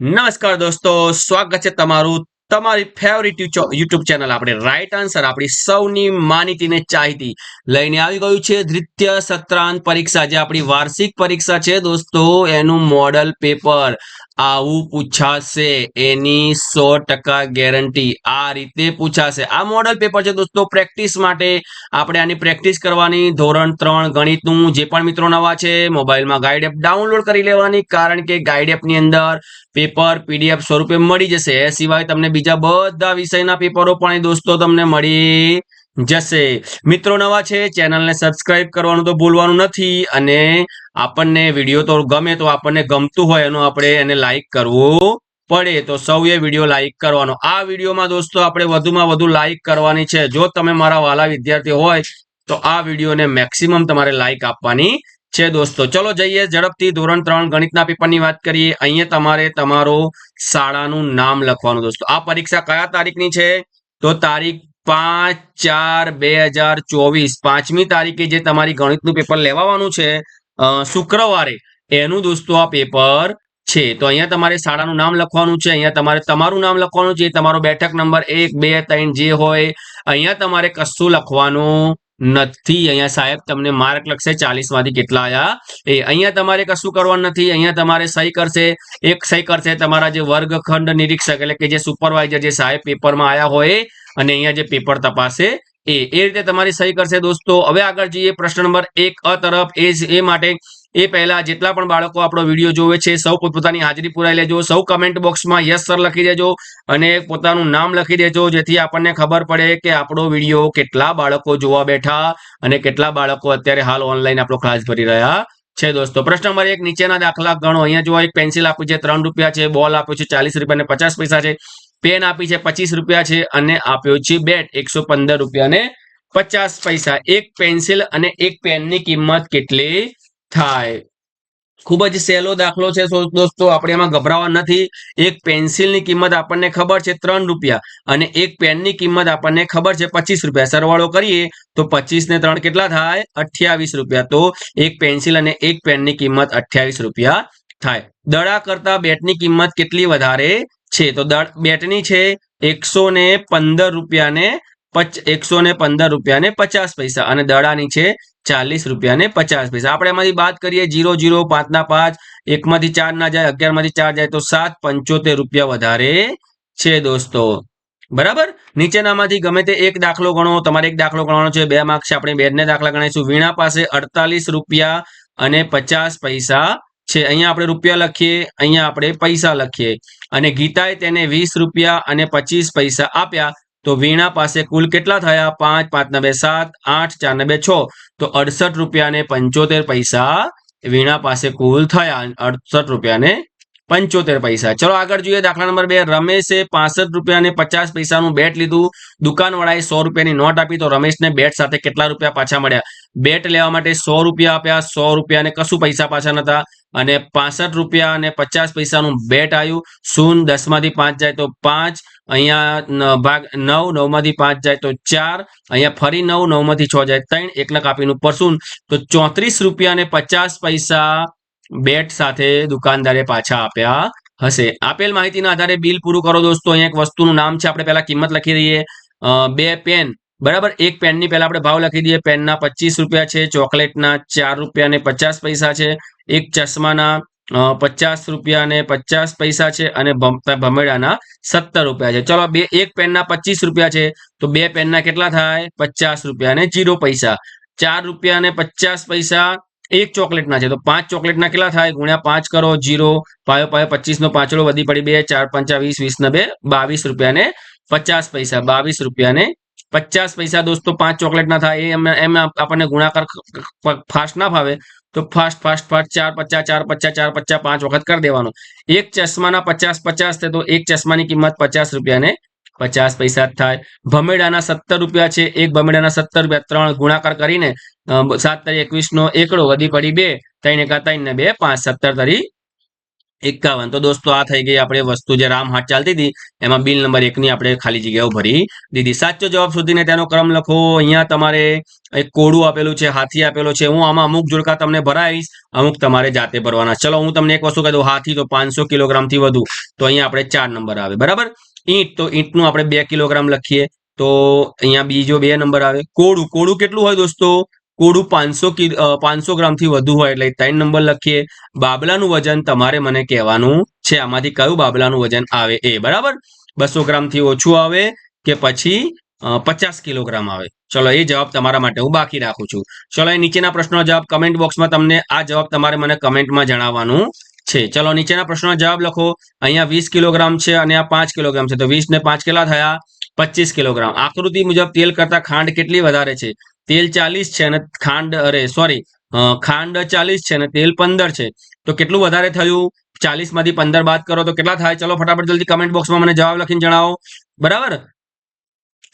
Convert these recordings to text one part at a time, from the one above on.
નમસ્કાર દોસ્તો સ્વાગત છે તમારું તમારી ફેવરિટ યુટ્યુબ ચેનલ આપણે રાઈટ આન્સર આપણી સૌની માનીતીને ચાહીતી. લઈને આવી ગયું છે દ્વિતીય સત્રાંત પરીક્ષા, જે આપણી વાર્ષિક પરીક્ષા છે દોસ્તો, એનું મોડલ પેપર આવું પૂછાશે, એની સો ટકા ગેરંટી આ રીતે પૂછાશે. આ મોડલ પેપર છે દોસ્તો પ્રેક્ટિસ માટે. આપણે આની પ્રેક્ટિસ કરવાની ધોરણ ત્રણ ગણિતનું, જે પણ મિત્રો નવા છે, મોબાઈલમાં ગાઈડ એપ ડાઉનલોડ કરી લેવાની, કારણ કે ગાઈડ એપની અંદર પેપર પીડીએફ સ્વરૂપે મળી જશે. એ સિવાય તમને બીજા બધા વિષયના પેપરો પણ દોસ્તો તમને મળી જશે. મિત્રો નવા છે ચેનલને સબસ્ક્રાઇબ કરવાનું તો ભૂલવાનું નથી અને આપણને વીડિયો તો ગમે તો આપણને ગમતું હોય એનું આપણે એને લાઈક કરવું પડે. તો સૌએ વીડિયો લાઈક કરવાનો. આ વિડીયોમાં દોસ્તો આપણે વધુમાં વધુ લાઈક કરવાની છે. જો તમે મારા વાલા વિદ્યાર્થી હોય, તો આ વિડીયોને મેક્સિમમ તમારે લાઈક આપવાની છે દોસ્તો. ચલો જઈએ ઝડપથી ધોરણ ત્રણ ગણિતના પેપરની વાત કરીએ. અહીંયા તમારે તમારો શાળાનું નામ લખવાનું દોસ્તો. આ પરીક્ષા કયા તારીખની છે? તો તારીખ પાંચ ચાર બે હજાર ચોવીસ. પાંચમી તારીખે જે તમારી ગણિતનું પેપર લેવાનું છે શુક્રવારે એનું દોસ્તો આ પેપર છે. તો અહીંયા તમારે શાળાનું નામ લખવાનું છે, અહીંયા તમારે તમારું નામ લખવાનું છે, તમારો બેઠક નંબર એક, બે, ત્રણ જે હોય, અહીંયા તમારે કશું લખવાનું નથી. અહીંયા સાહેબ, તમને માર્ક લખશે ચાલીસમાંથી કેટલા આયા? એ અહીંયા તમારે કશું કરવાનું નથી. અહીંયા તમારે સહી કરશે. એક સહી કરશે તમારા જે વર્ગખંડ નિરીક્ષક એટલે કે જે સુપરવાઇઝર જે સાહેબ પેપરમાં આયા હોય અને અહીંયા જે પેપર તપાસે. એ એ રીતે તમારી સહી કરશે દોસ્તો. હવે આગળ જઈએ પ્રશ્ન નંબર એક અ તરફ. એ એ માટે એ પહેલા જેટલા પણ બાળકો આપણો વીડિયો જોવે છે, સૌ પોતપોતાની હાજરી પુરાઈ લેજો. સૌ કમેન્ટ બોક્સમાં યસ સર લખી દેજો અને પોતાનું નામ લખી દેજો, જેથી આપણને ખબર પડે કે આપણો વીડિયો કેટલા બાળકો જોવા બેઠા અને કેટલા બાળકો અત્યારે હાલ ઓનલાઈન આપણો ક્લાસ ભરી રહ્યા છે દોસ્તો. પ્રશ્ન નંબર એક, નીચેના દાખલા ગણો. અહીંયા જો એક પેન્સિલ આપ્યું છે, ત્રણ રૂપિયા છે બોલ આપ્યો છે, ચાલીસ રૂપિયા અને પચાસ પૈસા છે. પેન આપી છે પચીસ રૂપિયા છે અને આપ્યો છે બેટ એકસો પંદર રૂપિયા પચાસ પૈસા. એક પેન્સિલ અને એક પેનની કિંમત કેટલી થાય? ખૂબ જ સહેલો દાખલો છે દોસ્તો, આપણે એમાં ગભરાવા નથી. એક પેન્સિલની કિંમત આપણને ખબર છે ત્રણ રૂપિયા અને એક પેનની કિંમત આપણને ખબર છે પચીસ રૂપિયા. સરવાળો કરીએ તો પચીસ ને ત્રણ કેટલા થાય? અઠ્યાવીસ રૂપિયા. તો એક પેન્સિલ અને એક પેનની કિંમત અઠ્યાવીસ રૂપિયા થાય. દડા કરતા બેટની કિંમત કેટલી વધારે? છે. તો બેટની છે એકસો ને પંદર રૂપિયાને પચ, એકસો ને પંદર રૂપિયાને પચાસ પૈસા અને દડાની છે ચાલીસ રૂપિયા ને પચાસ પૈસા. આપણે એમાંથી બાદ કરીએ જીરો જીરો પાંચના પાંચ, એકમાંથી ચાર ના જાય, અગિયારમાંથી ચાર જાય તો સાત પંચોતેર રૂપિયા વધારે છે દોસ્તો. બરાબર? નીચેનામાંથી ગમે તે એક દાખલો ગણો, તમારે એક દાખલો ગણવાનો છે, બે માર્ક છે, આપણે બેને દાખલા ગણાવીશું. વીણા પાસે અડતાલીસ રૂપિયા અને પચાસ પૈસા છે. અહીંયા આપણે રૂપિયા લખીએ, અહીંયા આપણે પૈસા લખીએ. અને ગીતાએ તેને વીસ રૂપિયા અને પચીસ પૈસા આપ્યા, તો વીણા પાસે કુલ કેટલા થયા? પાંચ પાંચ, નવે, સાત, આઠ, ચાર, નવે, છ. તો અડસઠ રૂપિયા ને પંચોતેર પૈસા વીણા પાસે કુલ થયા અડસઠ રૂપિયા ને પંચોતેર પૈસા. ચલો આગળ જોઈએ દાખલા નંબર બે. રમેશે પાસઠ રૂપિયા અને પચાસ પૈસાનું બેટ લીધું. દુકાનવાળાએ સો રૂપિયાની નોટ આપી તો રમેશને બેટ સાથે કેટલા રૂપિયા પાછા મળ્યા? બેટ લેવા માટે સો રૂપિયા આપ્યા. સો રૂપિયા ને કશું પૈસા પાછા નતા અને પાસઠ રૂપિયા અને પચાસ પૈસાનું બેટ આવ્યું. શૂન દસમાંથી પાંચ જાય તો પાંચ. અહીંયા ભાગ નવ, નવમાંથી પાંચ જાય તો ચાર. અહીંયા ફરી નવ, નવમાંથી છ જાય ત્રણ. એકલા કાપીને ઉપર શૂન્ય. તો ચોત્રીસ રૂપિયા અને પચાસ પૈસા બેટ સાથે દુકાનદારે પાછા આપ્યા હશે. આપેલ માહિતીના આધારે બિલ પૂરું કરો દોસ્તો. અહીંયા એક વસ્તુનું નામ છે, આપણે પહેલા કિંમત લખી દઈએ. બે પેન. બરાબર? એક પેનની પહેલા આપણે ભાવ લખી દઈએ. પેનના પચીસ રૂપિયા છે, ચોકલેટના ચાર રૂપિયા ને પચાસ પૈસા છે. એક ચશ્માના પચાસ રૂપિયા ને પચાસ પૈસા છે અને ભમ- ભમેડાના સત્તર રૂપિયા છે. ચલો, બે, એક પેનના પચીસ રૂપિયા છે. તો બે પેનના કેટલા થાય? પચાસ રૂપિયા ને જીરો પૈસા. ચાર રૂપિયા ને પચાસ પૈસા એક ચોકલેટના છે. તો પાંચ ચોકલેટના કેટલા થાય? ગુણ્યા પાંચ કરો, જીરો. પાયો પાયો પચીસ નો પાંચડો વધી પડી બે, ચાર, પંચા, વીસ વીસ ને બે, બાવીસ રૂપિયા ને પચાસ પૈસા, બાવીસ રૂપિયા ને પચાસ પૈસા. દોસ્તો, પાંચ ચોકલેટના થાય. એમ એમ આપણને ગુણાકાર ફાસ્ટ ના ફાવે, તો ફાસ્ટ ફાસ્ટ ફાસ્ટ ચાર પચાસ ચાર પચાસ ચાર પચાસ પાંચ વખત કરી દેવાનો. એક ચશ્માના પચાસ પચાસ થાય તો એક ચશ્માની કિંમત પચાસ રૂપિયા ને પચાસ પૈસા જ થાય. ભમેડાના સત્તર રૂપિયા છે. એક ભમેડાના સત્તર રૂપિયા ત્રણ ગુણાકાર કરીને સાત તારી એકવીસ નો એકડો વધી પડી બે, ત્રણ એકા ત્રણ ને બે, પાંચ, સત્તર તારી એકાવન. તો દોસ્તો, આ થઈ ગઈ આપણે વસ્તુ જે રામ હાટ ચાલતી હતી, એમાં બિલ નંબર એકની આપણે ખાલી જગ્યાઓ ભરી દીધી. સાચો જવાબ શોધીને તેનો ક્રમ લખો. અહીંયા તમારે એક કોડું આપેલું છે, હાથી આપેલો છે. હું આમાં અમુક જોડકા તમને ભરાવીશ, અમુક તમારે જાતે ભરવાના. ચલો, હું તમને એક વસ્તુ કહી દઉં, હાથી તો પાંચસો કિલોગ્રામથી વધુ. તો અહીંયા આપણે ચાર નંબર આવે. બરાબર? ઈંટ, તો ઈંટનું આપણે બે કિલોગ્રામ લખીએ. તો અહીંયા બીજો બે નંબર આવે. કોડું કોડું કેટલું હોય દોસ્તો? કોડું પાંચસો પાંચસો ગ્રામથી વધુ હોય એટલે ત્રણ નંબર લખીએ. બાબલાનું વજન તમારે મને કહેવાનું છે. આમાંથી કયું બાબલાનું વજન આવે એ, બરાબર? બસો ગ્રામથી ઓછું આવે કે પછી પચાસ કિલોગ્રામ આવે. ચલો, એ જવાબ તમારા માટે હું બાકી રાખું છું. ચલો, એ નીચેના પ્રશ્નનો જવાબ કમેન્ટ બોક્સમાં તમને આ જવાબ તમારે મને કમેન્ટમાં જણાવવાનું છે. ચલો, નીચેના પ્રશ્નનો જવાબ લખો. અહીંયા વીસ કિલોગ્રામ છે અને આ પાંચ કિલોગ્રામ છે. તો વીસ ને પાંચ કેટલા થયા? પચીસ કિલોગ્રામ. આકૃતિ મુજબ તેલ કરતા ખાંડ કેટલી વધારે છે? તેલ ચાલીસ છે અને ખાંડ, અરે સોરી ખાંડ ચાલીસ છે અને તેલ પંદર છે. તો કેટલું વધારે થયું? ચાલીસમાંથી પંદર બાદ કરો તો કેટલા થાય? ચલો, ફટાફટ જલ્દી કમેન્ટ બોક્સમાં મને જવાબ લખીને જણાવો. બરાબર?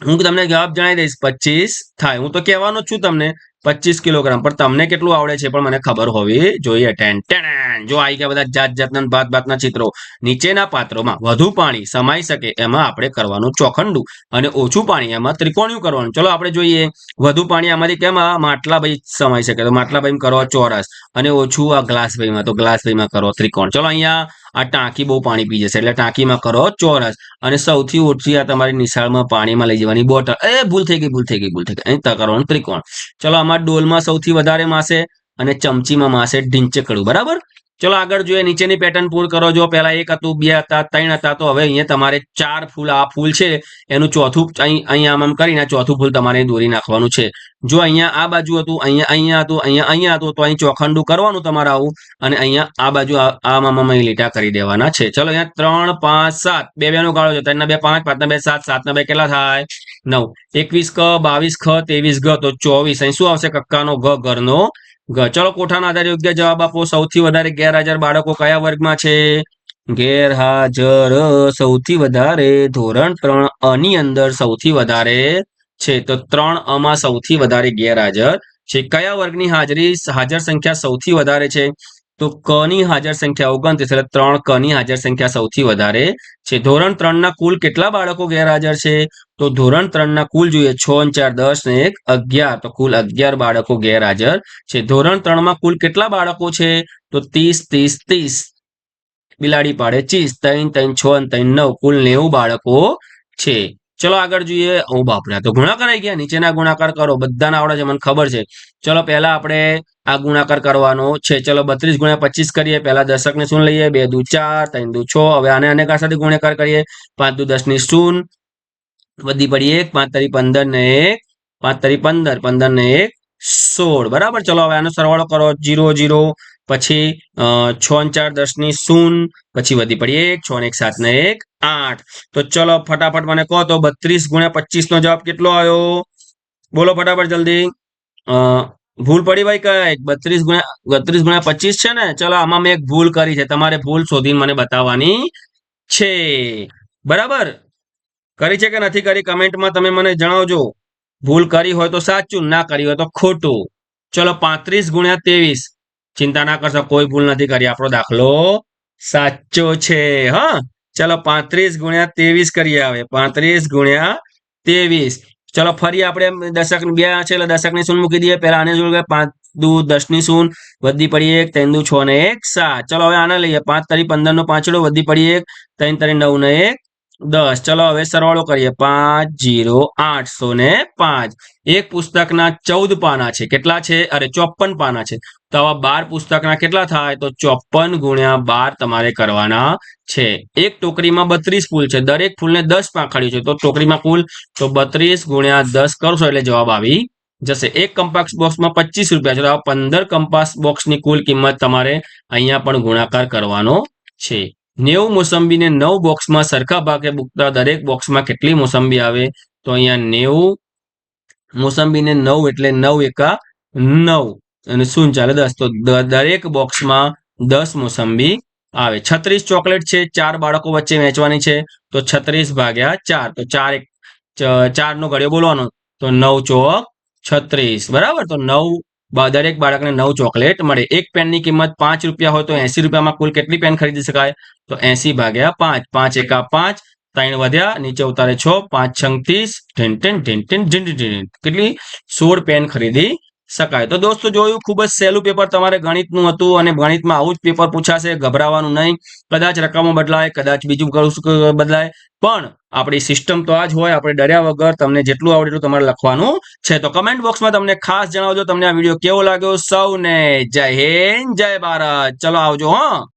હું તમને જવાબ જણાવી દઈશ. પચીસ થાય. હું તો કહેવાનો છું તમને. પચીસ કિલોગ્રામ. પણ તમને કેટલું આવડે છે પણ મને ખબર હોવી જોઈએ. ટેન ટેન જો આવી ગયા બધા જાત જાતના ભાત ભાતના ચિત્રો નીચેના પાત્રોમાં વધુ પાણી સમાઈ શકે એમાં આપણે કરવાનું ચોખંડું અને ઓછું પાણી એમાં ત્રિકોણિયું કરવાનું. ચલો આપણે જોઈએ વધુ પાણી આમાંથી કેમ માટલા ભાઈ સમાઈ શકે? તો માટલાભાઈ કરો ચોરસ અને ઓછું આ ગ્લાસ ભાઈમાં તો ગ્લાસ ભાઈમાં કરો ત્રિકોણ. ચલો અહીંયા આ ટાંકી બહુ પાણી પી જશે. એટલે ટાંકીમાં કરો ચોરસ અને સૌથી ઓછી આ તમારી નિશાળમાં પાણીમાં લઈ જવાની બોટલ. એ ભૂલ થઈ ગઈ, ભૂલ થઈ ગઈ, ભૂલ થઈ ગઈ. અહીં કરવાનું ત્રિકોણ. ચલો આમાં ડોલમાં સૌથી વધારે માસે અને ચમચીમાં માસે ઢીંચકડું બરાબર? ચલો આગળ જોઈએ, નીચેની પેટર્ન પૂર કરો. જો પહેલા એક હતું, બે હતા, ત્રણ હતા, તો હવે અહીંયા તમારે ચાર ફૂલ આ ફૂલ છે. એનું ચોથું અહીંયા આમ કરીને ચોથું ફૂલ તમારે દોરી નાખવાનું છે. જો અહીંયા આ બાજુ હતું, અહીંયા અહીંયા હતું, અહીંયા અહીંયા હતું, તો અહીં ચોખંડું કરવાનું તમારે આવું અને અહીંયા આ બાજુ આમ અહીં લીટા કરી દેવાના છે. ચલો અહીંયા ત્રણ, પાંચ, સાત. બે બે નો ગાળો છે. ત્રણના બે, પાંચ પાંચના બે, સાત. સાતના બે કેટલા થાય? નવ. એકવીસ ક, બાવીસ ખ, ત્રેવીસ ગ. તો ચોવીસ. અહીં શું આવશે? કક્કાનો ઘ ઘરનો ચલો કોઠાના આધારે યોગ્ય જવાબ આપો. સૌથી વધારે ગેરહાજર બાળકો કયા વર્ગમાં છે? ગેરહાજર સૌથી વધારે ધોરણ ત્રણ અની અંદર સૌથી વધારે છે. તો ત્રણ અમાં સૌથી વધારે ગેરહાજર છે. કયા વર્ગની હાજરી, હાજર સંખ્યા સૌથી વધારે છે? તો ક હાજર સંખ્યા ઓગણત્રીસ એટલે ત્રણ ક ની હાજર સંખ્યા સૌથી વધારે છે. ધોરણ ત્રણ ના કુલ કેટલા બાળકો ગેરહાજર છે? તો ધોરણ ત્રણ ના કુલ જોઈએ છ ચાર, દસ ને એક, અગિયાર. તો કુલ અગિયાર બાળકો ગેરહાજર છે. ધોરણ ત્રણમાં કુલ કેટલા બાળકો છે? તો ત્રીસ ત્રીસ ત્રીસ. બિલાડી પાડે ચીસ. ત્રણ ત્રણ, છ ત્રણ, નવ. કુલ નેવું બાળકો છે. ચલો આગળ જોઈએ. ઓ બાપરે તો ગુણાકાર આવી ગયા. નીચેના ગુણાકાર કરો. બધાના આવડે છે, મને ખબર છે. ચલો, પહેલા આપણે આ ગુણાકાર કરવાનો છે. ચલો, બત્રીસ ગુણ્યા પચીસ કરીએ. પહેલા દશક ને શૂન્ય લઈએ? બે દુ ચાર, ત્રણ દુ છ. હવે આને અને સાથે ગુણાકાર કરીએ? પાંચ દુ દસની શૂન્ય વધી પડી એક. પાંચ તરી પંદર ને એક. પાંચ તરી પંદર. પંદર ને એક, સોળ. બરાબર? ચલો, હવે આનો સરવાળો કરો. Zero zero. પછી છ ચાર દસની શૂન. પછી વધી પડી એક. છ ને એક, સાત ને એક. આઠ. તો ચલો ફટાફટ મને કહો તો બત્રીસ ગુણ્યા પચીસ નો જવાબ કેટલો આવ્યો? બોલો ફટાફટ જલ્દી. ભૂલ પડી ભાઈ કઈ બત્રીસ ગુણ્યા બત્રીસ ગુણ્યા પચીસ છે ને? ચલો આમાં મેં એક ભૂલ કરી છે. તમારે ભૂલ શોધીને મને બતાવવાની છે. બરાબર? કરી છે કે નથી કરી? કમેન્ટમાં તમે મને જણાવજો. ભૂલ કરી હોય તો સાચું, ના કરી હોય તો ખોટું. ચલો પાંત્રીસ ગુણ્યા ત્રેવીસ. ચિંતા ના કરશો, કોઈ ભૂલ નથી કરી. આપણો દાખલો સાચો છે, હા? ચલો પાંત્રીસ ગુણ્યા ત્રેવીસ કરીએ આવે પાંત્રીસ ગુણ્યા ત્રેવીસ. ચલો ફરી આપણે દશક બે છે એટલે દશકની શૂન મૂકી દઈએ. પેલા આને જોડે પાંચ દુ દસની શૂન વધી પડી એક, ત્રણ દુ છ ને એક સાત. ચલો હવે આને લઈએ. પાંચ તરી પંદર નો પાંચડો, વધી પડી એક, ત્રણ તરી નવ ને એક દસ. ચલો હવે સરવાળો કરીએ. પાંચ, જીરો આઠસો ને પાંચ. એક પુસ્તકના ચૌદ પાના છે. કેટલા છે? અરે ચોપન પાના છે. તો આવા બાર પુસ્તકના કેટલા થાય? તો ચોપન ગુણ્યા બાર તમારે કરવાના છે. એક ટોકરીમાં બત્રીસ ફૂલ છે. દરેક ફૂલને દસ પાંખડીઓ છે. તો ટોકરીમાં કુલ તો બત્રીસ ગુણ્યા દસ કરશો એટલે જવાબ આવી જશે. એક કંપાસ બોક્સમાં પચીસ રૂપિયા છે. તો પંદર કંપાસ બોક્સની કુલ કિંમત તમારે અહીંયા પણ ગુણાકાર કરવાનો છે. નેવું મોસંબીને નવ બોક્સમાં સરખા ભાગે મૂકતા દરેક બોક્સમાં કેટલી મોસંબી આવે? તો અહીંયા નેવું, મોસંબીને નવ એટલે નવ એકા નવ. અને શું ચાલે? દસ. તો દરેક બોક્સમાં દસ મોસંબી આવે. છત્રીસ ચોકલેટ છે, ચાર બાળકો વચ્ચે વેચવાની છે. તો છત્રીસ ભાગ્યા ચાર. તો ચાર એક ચારનો ઘડિયો બોલવાનો. તો નવ ચોક છત્રીસ. બરાબર? તો નવ દરેક બાળકને નવ ચોકલેટ મળે. એક પેનની કિંમત પાંચ રૂપિયા હોય તો એસી રૂપિયામાં કુલ કેટલી પેન ખરીદી શકાય? તો એસી ભાગ્યા પાંચ. પાંચ એકા પાંચ, ત્રણ વધ્યા, નીચે ઉતારે છ, પાંચ છંગ ત્રીસ ઢેન ઢેન ઢેન ઢેન ઢીન. કેટલી? સોળ પેન ખરીદી. શકાય. તો દોસ્તો જોયું ખૂબ જ સહેલું પેપર તમારે ગણિતનું હતું અને ગણિતમાં આવું જ પેપર પૂછાશે, ગભરાવાનું નહીં. કદાચ રકમો બદલાય, કદાચ બીજું કરું બદલાય. પણ આપણી સિસ્ટમ તો આ જ હોય, આપણે ડર્યા વગર તમને જેટલું આવડે એટલું તમારે લખવાનું છે. તો કમેન્ટ બોક્સમાં તમને ખાસ જણાવજો, તમને આ વીડિયો કેવો લાગ્યો? સૌને જય હિન્દ, જય ભારત. ચલો આવજો, હા.